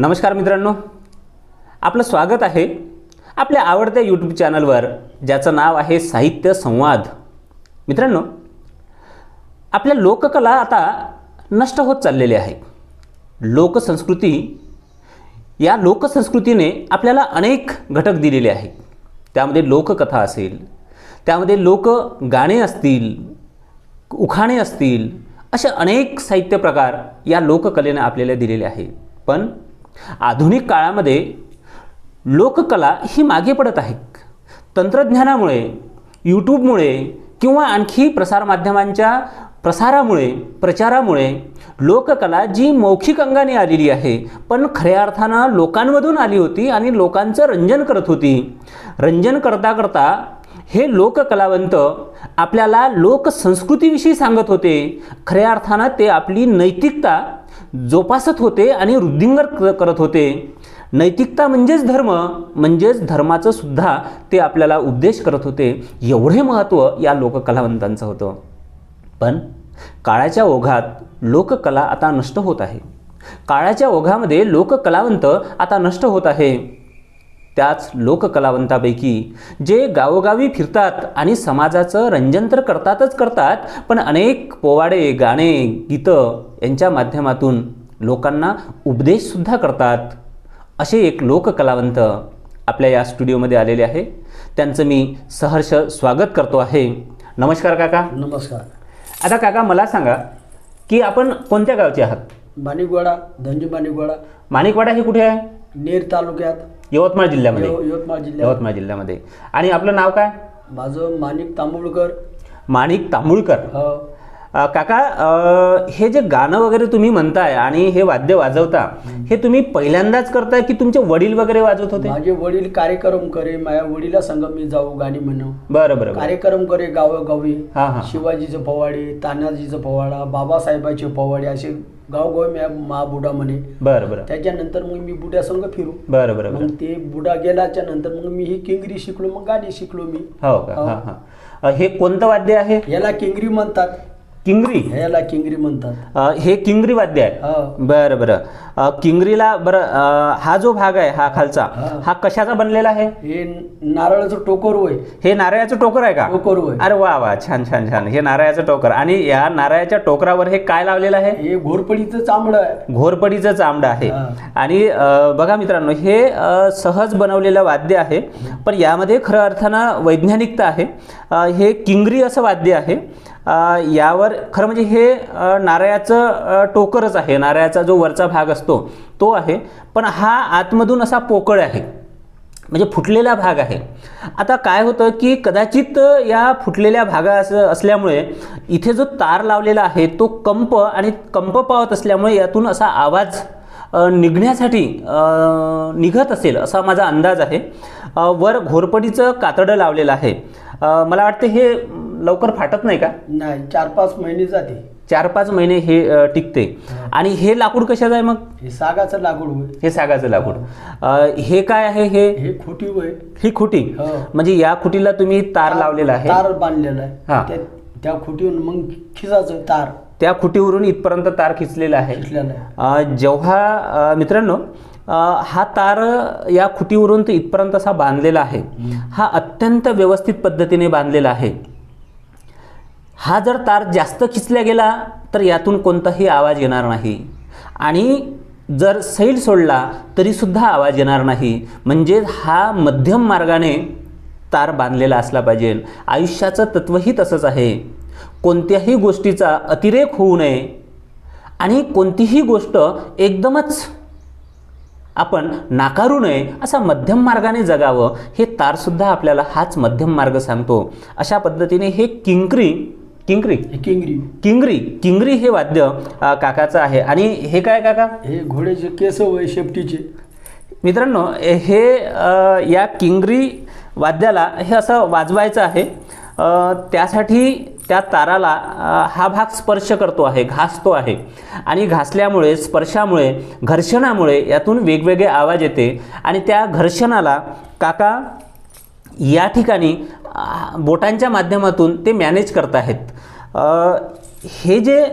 नमस्कार मित्रांनो. आपलं स्वागत आहे आपल्या आवडत्या यूट्यूब चॅनलवर ज्याचं नाव आहे साहित्य संवाद. मित्रांनो आपल्या लोककला आता नष्ट होत चाललेली आहे. लोकसंस्कृती या लोकसंस्कृतीने आपल्याला अनेक घटक दिलेले आहेत. त्यामध्ये लोककथा असेल त्यामध्ये लोक गाणे असतील उखाणे असतील असे अनेक साहित्य प्रकार या लोककलेने आपल्याला दिलेले आहेत. पण आधुनिक काळामध्ये लोककला ही मागे पडत आहे. तंत्रज्ञानामुळे यूट्यूबमुळे किंवा आणखी प्रसारमाध्यमांच्या प्रसारामुळे प्रचारामुळे लोककला जी मौखिक अंगाने आलेली आहे पण खऱ्या अर्थानं लोकांमधून आली होती आणि लोकांचं रंजन करत होती. रंजन करता करता हे लोककलावंत आपल्याला लोकसंस्कृतीविषयी सांगत होते. खऱ्या अर्थानं ते आपली नैतिकता जोपासत होते आणि वृद्धिंगत क- करत होते. नैतिकता म्हणजेच धर्म म्हणजेच धर्माचं सुद्धा ते आपल्याला उपदेश करत होते. एवढे महत्त्व या लोककलावंतांचं होतं. पण काळाच्या ओघात लोककला आता नष्ट होत आहे. काळाच्या ओघामध्ये लोककलावंत आता नष्ट होत आहे. त्याच लोककलावंतापैकी जे गावोगावी फिरतात आणि समाजाचं रंजन तर करतातच करतात पण अनेक पोवाडे गाणे गीतं यांच्या माध्यमातून लोकांना उपदेशसुद्धा करतात. असे एक लोककलावंत आपल्या या स्टुडिओमध्ये आलेले आहे. त्यांचं मी सहर्ष स्वागत करतो आहे. नमस्कार काका. नमस्कार. आता काका मला सांगा की आपण कोणत्या गावचे आहात? बाणिकवाडा धनजी बाणिकवाडा माणिकवाडा हे कुठे आहे? नेर तालुक्यात. यवतमाळ जिल्ह्यामध्ये. यव- यवतमाळ जिल्ह्यात यवतमाळ जिल्ह्यामध्ये. आणि आपलं नाव काय? माझं माणिक तांबुळकर. माणिक तांबुळकर. हो. अ, काका अ, हे जे गाणं वगैरे तुम्ही म्हणताय आणि हे वाद्य वाजवता हे तुम्ही पहिल्यांदाच करताय की तुमचे वडील वगैरे वाजवत होते? माझे वडील कार्यक्रम करे माझ्या वडिला संग मी जाऊ गाणी म्हणू. बरं बरं बरं. कार्यक्रम करे गावोगावी. हा हा. शिवाजीचं पवाडे तानाजीचं पवाडा बाबासाहेबाचे पवाडे असे गावगावी म्या मा बुडा म्हणे. बरं बरं. त्याच्यानंतर मग मी बुड्या संग फिरू. बरं मग ते बुडा गेल्याच्यानंतर मग मी ही किंगरी शिकलो मग गाणी शिकलो मी. हो का? हां हां. अ, हे कोणतं वाद्य आहे? याला किंगरी म्हणतात. किंगरी. याला किंगरी म्हणतात. अ, हे किंगरी वाद्य आहे. हो. बरं बरं. अ, किंगरीला बरं अ, हा जो भाग आहे हा खालचा हा. हा कशाचा बनलेला आहे? हे नारळाचं टोकर होय हे नारळाचं टोकर आहे का? टोकर होय अरे वा वा. छान छान छान. हे नारळाचं टोकर. आणि या नारळाच्या टोकरावर हे काय लावलेलं आहे? हे घोरपडीचं चांबड आहे. घोरपडीचं चामडं आहे. हा. आणि अ, बघा मित्रांनो हे अ, सहज बनवलेलं वाद्य आहे पण यामध्ये खरं अर्थानं वैज्ञानिकता आहे. अ, हे किंगरी असं वाद्य आहे. यावर खरं म्हणजे हे नारळाचं टोकरच आहे. नारळाचा जो वरचा भाग असतो तो आहे. पण हा आतमधून असा पोकळ आहे. म्हणजे फुटलेला भाग आहे. आता काय होतं की कदाचित या फुटलेल्या भागा असं असल्यामुळे इथे जो तार लावलेला आहे तो कंप आणि कंप पावत असल्यामुळे यातून असा आवाज निघण्यासाठी निघत असेल असा माझा अंदाज आहे. वर घोरपडीचं कातडं लावलेलं आहे. मला वाटतं हे लवकर फाटत नाही का? नाही चार पाच महिने जाते. चार पाच महिने हे अ, टिकते. आणि हे लाकूड कशाचं आहे मग? हे सागाचं लाकूड होय. हे सागाचं लाकूड. अ, हे काय आहे हे? हे खुटी होय. ही खुटी? हो. म्हणजे या खुटीला तुम्ही तार लावलेला आहे. तार बांधलेला हा. आहे त्या- त्या खुटीवरून मग खिसाचं तार. त्या खुटीवरून इथपर्यंत तार खिचलेला आहे. खिचलेलं आहे. अ, जेव्हा अ, मित्रांनो अ, हा तार या खुटीवरून ते इथपर्यंत असा बांधलेला आहे. हा अत्यंत व्यवस्थित पद्धतीने बांधलेला आहे. हा जर तार जास्त खिचला गेला तर यातून कोणताही आवाज येणार नाही. आणि जर सैल सोडला तरीसुद्धा आवाज येणार नाही. म्हणजे हा मध्यम मार्गाने तार बांधलेला असला पाहिजे. आयुष्याचं तत्त्वही तसंच आहे. कोणत्याही गोष्टीचा अतिरेक होऊ नये. आणि कोणतीही गोष्ट एकदमच आपण नाकारू नये असा मध्यम मार्गाने जगावं हे तारसुद्धा आपल्याला हाच मध्यम मार्ग सांगतो. अशा पद्धतीने हे किंकरी किंकरी हे किंगरी. किंगरी. किंगरी हे वाद्य काकाचं आहे. आणि हे काय काका? हे घोड्याचे केस शेपटीचे. मित्रांनो हे या किंगरी वाद्याला हे असं वाजवायचं आहे. त्यासाठी त्या ताराला हा भाग स्पर्श करतो आहे घासतो आहे. आणि घासल्यामुळे स्पर्शामुळे घर्षणामुळे यातून वेगवेगळे आवाज येते. आणि त्या घर्षणाला काका या ठिकाणी बोटांच्या माध्यमातून ते मॅनेज करत आहेत. हे जे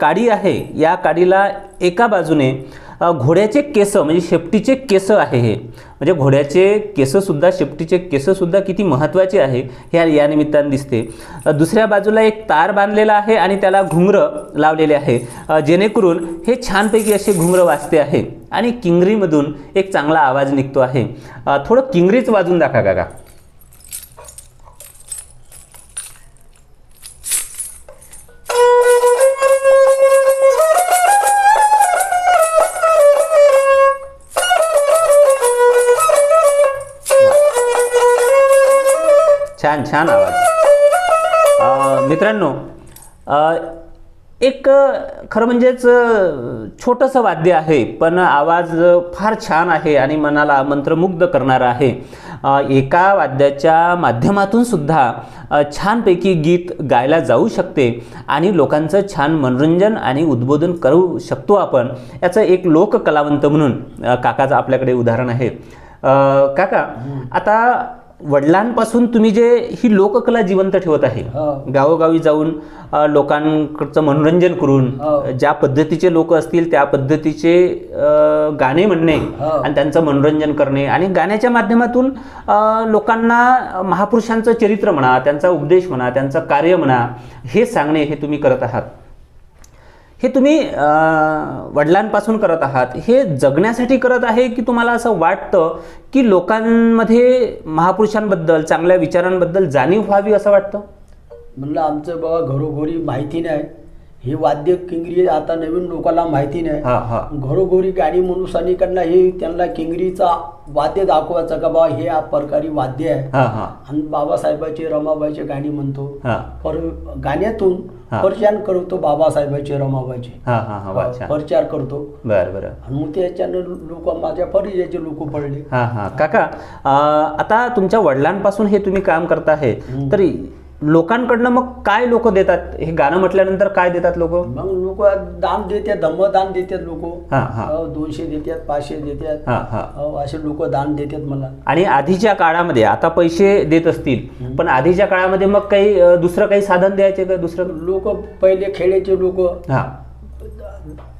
काडी आहे या काडीला एका बाजूने घोड्याचे केस म्हणजे शेपटीचे केस आहे हे. म्हणजे घोड्याचे केससुद्धा शेपटीचे केससुद्धा किती महत्त्वाचे आहे हे या- निमित्तानं दिसते. दुसऱ्या बाजूला एक तार बांधलेला आहे आणि त्याला घुंगरं लावलेले आहे. जेणेकरून हे छानपैकी असे घुंगरं वाजते आहे आणि किंगरीमधून एक चांगला आवाज निघतो आहे. थोडं किंगरीच वाजून दाखवा काका. छान छान आवाज. मित्रांनो एक खरं म्हणजेच छोटंसं वाद्य आहे पण आवाज फार छान आहे आणि मनाला मंत्रमुग्ध करणारा आहे. एका वाद्याच्या माध्यमातून सुद्धा छानपैकी गीत गायला जाऊ शकते आणि लोकांचं छान मनोरंजन आणि उद्बोधन करू शकतो आपण. याचं एक लोककलावंत म्हणून काकाचं आपल्याकडे उदाहरण आहे. काका आता वडिलांपासून तुम्ही जे ही लोककला जिवंत ठेवत आहे हो. गावोगावी जाऊन लोकांकडचं मनोरंजन करून हो. ज्या पद्धतीचे लोक असतील त्या पद्धतीचे गाणे म्हणणे हो. आणि त्यांचं मनोरंजन करणे आणि गाण्याच्या माध्यमातून लोकांना महापुरुषांचं चरित्र म्हणा त्यांचा उपदेश म्हणा त्यांचं कार्य म्हणा हे सांगणे हे तुम्ही करत आहात हे तुम्ही वडिलांपासून करत आहात हे जगण्यासाठी करत आहे की तुम्हाला असं वाटतं की लोकांमध्ये महापुरुषांबद्दल चांगल्या विचारांबद्दल जाणीव व्हावी असं वाटतं? म्हणलं आमचं बाबा घरोघरी माहिती नाही. हे वाद्य किंगरी आता नवीन लोकांना माहिती नाही. घरोघरी गाणी मनुष्यानीकडनं हे त्यांना किंगरीचा वाद्य दाखवायचं का बाबा हे प्रकारी वाद्य आहे. आणि बाबासाहेबाची रमाबाईची गाणी म्हणतो. पर गाण्यातून. परिचय करतो बाबासाहेबाचे रमाबाईचे. प्रचार करतो. बरं बरं. मग त्याच्यानं लोक माझ्या परिचयाचे लोक पडले. हा हा. काका आता तुमच्या वडिलांपासून हे तुम्ही काम करता आहे. तर लोकांकडनं मग काय लोक देतात? हे गाणं म्हटल्यानंतर काय देतात लोक? मग लोक दान देतात धम्मदान देतात लोक. हा हा. दोनशे देतात पाचशे देतात. हा हा. अहो, असे लोक दान देतात मला. आणि आधीच्या काळामध्ये आता पैसे देत असतील पण आधीच्या काळामध्ये मग काही अं, दुसरं काही साधन द्यायचे का? दुसरं लोक पहिले खेड्याचे लोक. हा.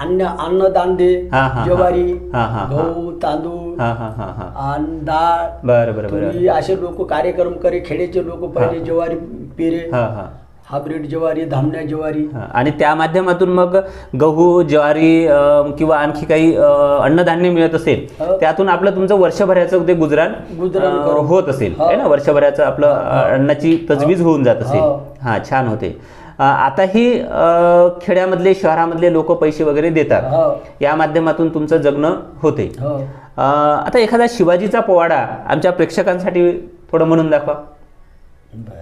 अन्न अन्नदान दे हा, हा, हा. ज्वारी हा, हा, हा. गहू तांदूळ हा हा हा हा आणि डाळ बरं बरं बरं तुरी असे लोक कार्यक्रम करे खेड्याचे लोक पहिले ज्वारी पेरे हा हा हायब्रिड ज्वारी धामण्या ज्वारी हा, आणि त्या माध्यमातून मग गहू ज्वारी अं, किंवा आणखी काही अं, अन्नधान्य मिळत असेल. त्यातून आपलं तुमचं वर्षभराचं ते गुजरान गुजराण अं, करू. होत असेल. हो. ना? वर्षभराचं आपलं अं, अन्नाची तजवीज होऊन जात असेल. हो. हा छान होते. आताही खेड्यामधले शहरामधले लोक पैसे वगैरे देतात. हो. या माध्यमातून तुमचं जगणं होते. हो. आता एखादा शिवाजीचा पोवाडा आमच्या प्रेक्षकांसाठी थोडं म्हणून दाखवा. बर.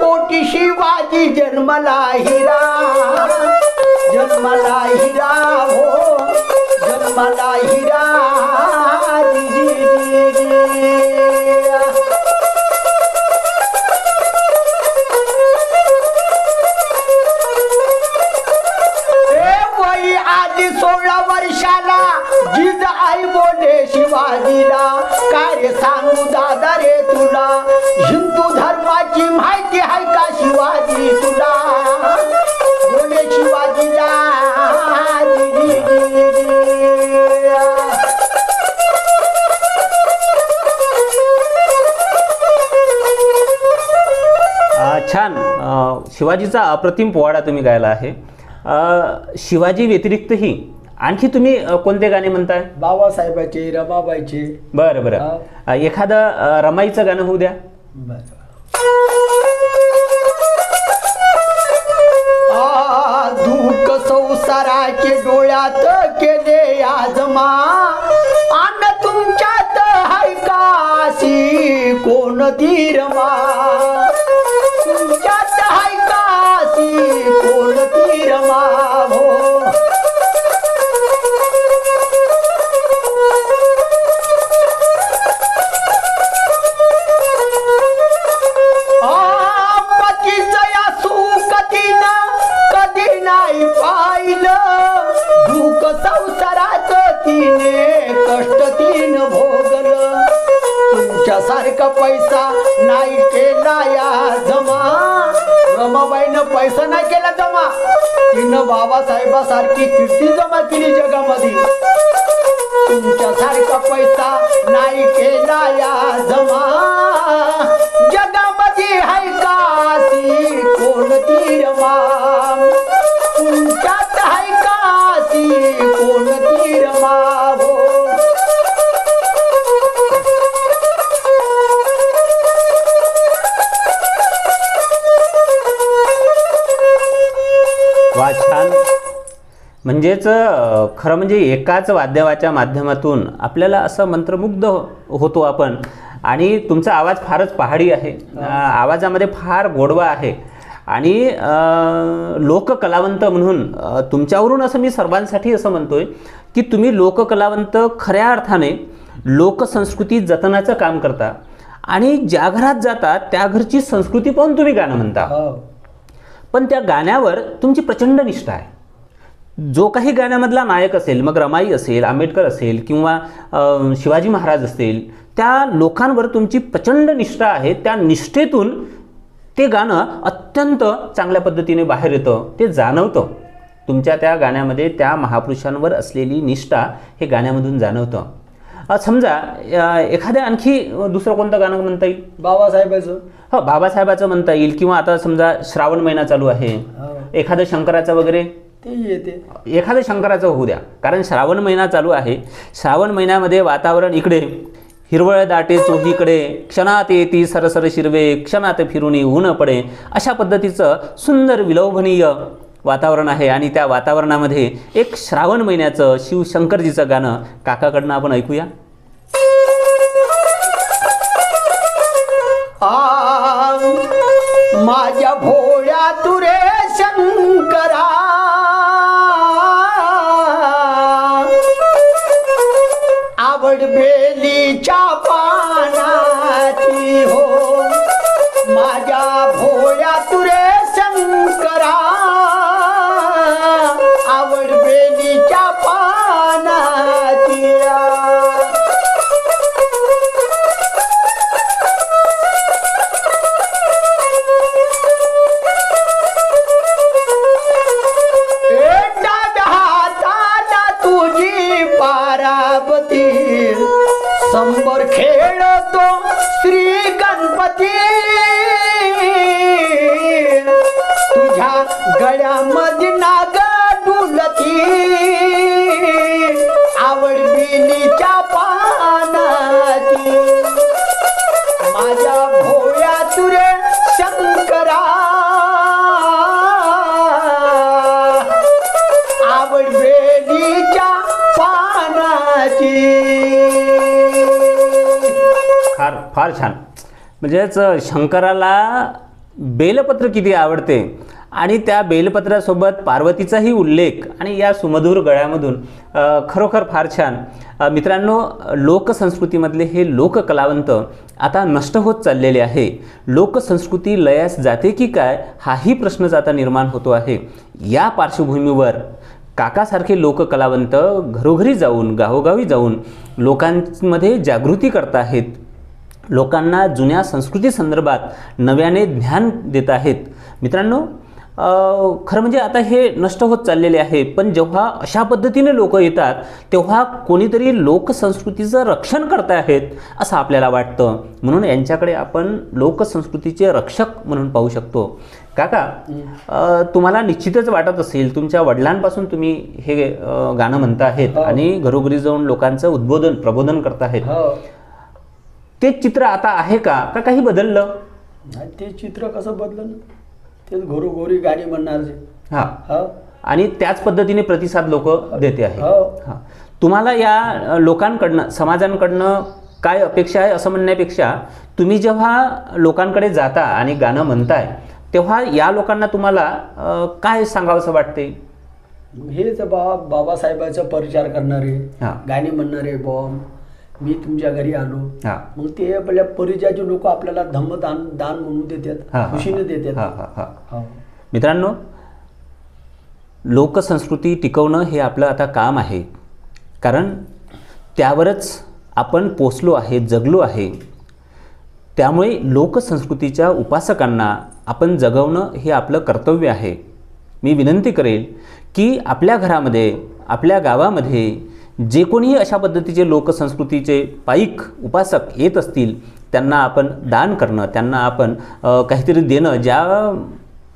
पोटी शिवाजी जन्मला हिरा जन्मला हिरा हो जन्मला हिरा आधी सोळा वर्षाला जिज आई बोले शिवाजीला. काय सांगू दादा रे तुला? हिंदू धर्माची माहिती तुला. छान. शिवाजीचा अप्रतिम पोवाडा तुम्ही गायला आहे. शिवाजी व्यतिरिक्तही आणखी तुम्ही कोणते गाणे म्हणताय? बाबासाहेबाचे रमाबाईचे. बरं बरं. एखादं रमाईचं गाणं होऊ द्या. आ, संसाराचे डोळ्यात केले आजमा. अन्न तुमच्यात हाय काशी कोण धीरमा तुमच्यात हाय काशी कोण धीरमा कीर्ती जमा केली जगामध्ये तुमच्यासारखा पैसा नाही केला म्हणजेच खरं म्हणजे एकाच वाद्यावाच्या माध्यमातून आपल्याला असं मंत्रमुग्ध होतो आपण. आणि तुमचा आवाज फारच पहाडी आहे. अ, आवाजामध्ये फार गोडवा आहे. आणि लोककलावंत म्हणून तुमच्यावरून असं मी सर्वांसाठी असं म्हणतोय की तुम्ही लोककलावंत खऱ्या अर्थाने लोकसंस्कृती जतनाचं काम करता. आणि ज्या घरात जाता त्या घरची संस्कृती पाहून तुम्ही गाणं म्हणता. हो. पण त्या गाण्यावर तुमची प्रचंड निष्ठा आहे. जो काही गाण्यामधला नायक असेल मग रमाई असेल आंबेडकर असेल किंवा शिवाजी महाराज असतील त्या लोकांवर तुमची प्रचंड निष्ठा आहे त्या निष्ठेतून ते गाणं अत्यंत चांगल्या पद्धतीने बाहेर येतं ते जाणवतं. तुमच्या त्या गाण्यामध्ये त्या महापुरुषांवर असलेली निष्ठा हे गाण्यामधून जाणवतं. समजा एखाद्या आणखी दुसरं कोणतं गाणं म्हणता येईल? बाबासाहेबाचं. हो बाबासाहेबाचं म्हणता येईल किंवा आता समजा श्रावण महिना चालू आहे. हो. एखादं शंकराचं वगैरे? ते येते. एखादं शंकराचं होऊ द्या. कारण श्रावण महिना चालू आहे. श्रावण महिन्यामध्ये वातावरण इकडे हिरवळ दाटे चोहीकडे क्षणात येती सरसर शिरवे क्षणात फिरून ऊन पडे. अशा पद्धतीचं सुंदर विलोभनीय वातावरण आहे. आणि त्या वातावरणामध्ये एक श्रावण महिन्याचं शिवशंकरजीचं गाणं काकाकडनं आपण ऐकूया. आ माझ्या भोळ्या तुरे आवड पानाची हो. माझ्या भो संबर खेळतो श्री गणपती. तुझ्या गळ्यामध्ये फार छान. म्हणजेच शंकराला बेलपत्र किती आवडते? आणि त्या बेलपत्रासोबत पार्वतीचाही उल्लेख आणि या सुमधूर गळ्यामधून खरोखर फार छान. मित्रांनो लोकसंस्कृतीमधले हे लोककलावंत आता नष्ट होत चाललेले आहे. लोकसंस्कृती लयास जाते की काय हाही प्रश्नच आता निर्माण होतो आहे. या पार्श्वभूमीवर काकासारखे लोककलावंत घरोघरी जाऊन गावोगावी जाऊन लोकांमध्ये जागृती करत आहेत लोकांना जुन्या संस्कृती संदर्भात नव्याने ज्ञान देत आहेत. मित्रांनो खरं म्हणजे आता हे नष्ट होत चाललेले आहे पण जेव्हा अशा पद्धतीने लोक येतात तेव्हा कोणीतरी लोकसंस्कृतीचं रक्षण करत आहेत असं आपल्याला वाटतं. म्हणून यांच्याकडे आपण लोकसंस्कृतीचे रक्षक म्हणून पाहू शकतो. काका तुम्हाला निश्चितच वाटत असेल तुमच्या वडिलांपासून तुम्ही हे गाणं म्हणता आहेत हो. आणि घरोघरी जाऊन लोकांचं उद्बोधन प्रबोधन करत आहेत हो ते चित्र आता आहे का? का काही बदललं? नाही, ते चित्र कसं बदलं ना? तेच घरोघरी गाणी म्हणणार जे. हा. हो. आणि त्याच पद्धतीने प्रतिसाद लोक देते आहे. हो. हा. तुम्हाला या लोकांकडनं समाजांकडनं काय अपेक्षा आहे असं म्हणण्यापेक्षा तुम्ही जेव्हा लोकांकडे जाता आणि गाणं म्हणताय तेव्हा या लोकांना तुम्हाला काय सांगावंसं वाटते हेच बा बाबासाहेबाचा प्रचार करणारे हा. गाणी म्हणणारे बॉम मी तुमच्या घरी आलो हा मग ते आपल्या परिचयाचे लोक आपल्याला धम्म दान दान म्हणून देतात खुशीने. देतात. हो. मित्रांनो लोकसंस्कृती टिकवणं हे आपलं आता काम आहे कारण त्यावरच आपण पोचलो आहे जगलो आहे त्यामुळे लोकसंस्कृतीच्या उपासकांना आपण जगवणं हे आपलं कर्तव्य आहे मी विनंती करेल की आपल्या घरामध्ये आपल्या गावामध्ये जे कोणीही अशा पद्धतीचे लोकसंस्कृतीचे पाईक उपासक येत असतील त्यांना आपण दान करणं त्यांना आपण काहीतरी देणं ज्या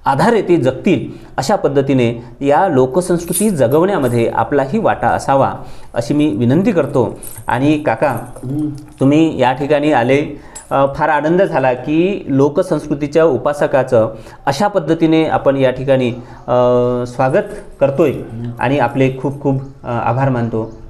आधारे ते जगतील अशा पद्धतीने या लोकसंस्कृती जगवण्यामध्ये आपलाही वाटा असावा अशी मी विनंती करतो. आणि काका तुम्ही या ठिकाणी आले फार आनंद झाला की लोकसंस्कृतीच्या उपासकाचं अशा पद्धतीने आपण या ठिकाणी स्वागत करतोय. आणि आपले खूप खूप आभार मानतो.